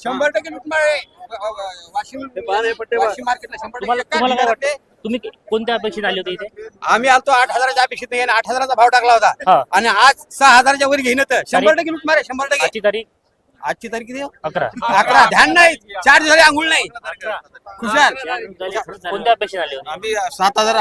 शंभर टक्के आहे व- वाशिम वाशिम मार्केटला शंभर तुम्हाला टक्के तुम्हाला काय एका वाटतं? तुम्ही कोणत्या अपेक्षित आले होते इथे? आम्ही आलतो आठ हजाराच्या अपेक्षित नाही आणि आठ हजाराचा भाव टाकला हा. होता आणि आज सहा हजाराच्या वर घेईन तर शंभर टक्के लुटमार आहे शंभर टक्के. आजची तारीख? आजची तारीख किती आहे? अकरा. अकरा. ध्यान नाही. चार दिवस झाले आंघोळ नाही. खुशाल. कोणत्या अपेक्षित आले होते? आम्ही सात हजार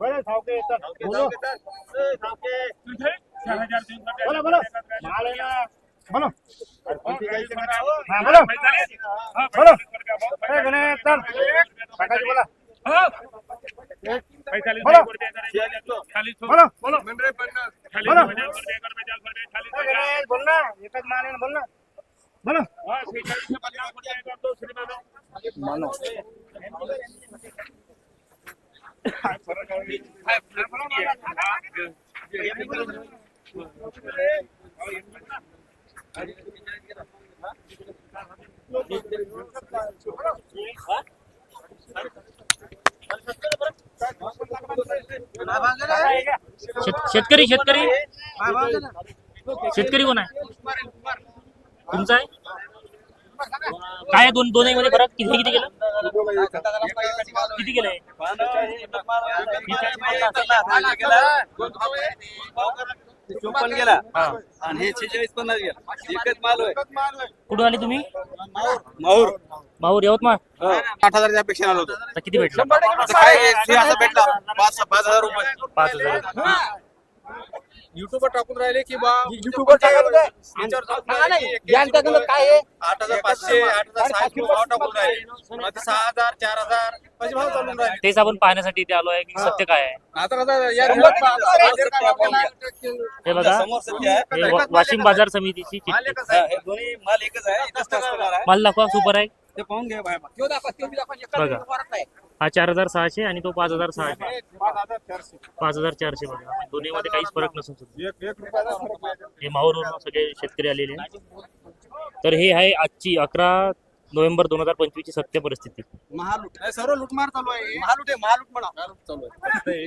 બરાબર સાવકે બોલો સાવકે બોલો બોલો માલ એના બોલો હા બોલો બોલો એ ગણેશ સર કાકાજી બોલા બોલો બોલો બોલો બોલો માનો शेतकरी शेतकरी। शेतकरी कोण आहे? तुमचा आहे? काय दोन दोन्ही मध्ये फरक? किती किती किती गेलंय चोपन्न गेला हा आणि हे छेचाळीस पन्नास गेला एकच माल होय कुठून आले तुम्ही? माहूर माहूर यवतमाळ? आठ हजाराच्या अपेक्षा आलो होतो किती भेटला काय असं भेटला पाच पाच हजार रुपये पाच हजार युट्यूबवर टाकून राहिले की बा युट्यूबवर काय आहे? आठ हजार पाचशे आठ हजार सहाशे भाव टाकून राहिले. मग ते सहा हजार चार हजार असे भाव चालून राहिले? तेच आपण पाहण्यासाठी इथे आलो आहे की सत्य काय आहे. आता कसं या हे बघा समोर सत्य आहे हे वा- वाशिम बाजार समितीची चिठ्ठी. हा, हे दोन्ही माल एकच आहे एकच कस्टमर आहे. माल दाखवा सुपर आहे. ते पाहून घ्या बाय बघा. हा चार हजार सहाशे आणि तो पाच हजार सहाशे. पाच हजार चारशे. बघा. दोन्ही मध्ये काहीच फरक नसून सुद्धा. हे माहूरवरून सगळे शेतकरी आलेले आहेत. तर हे आहे आजची अकरा नोव्हेंबर दोन हजार पंचवीस ची सत्य परिस्थिती. महालूट. सर्व लुटमार चालू आहे. महालूट आहे महालूट म्हणा. चालू आहे.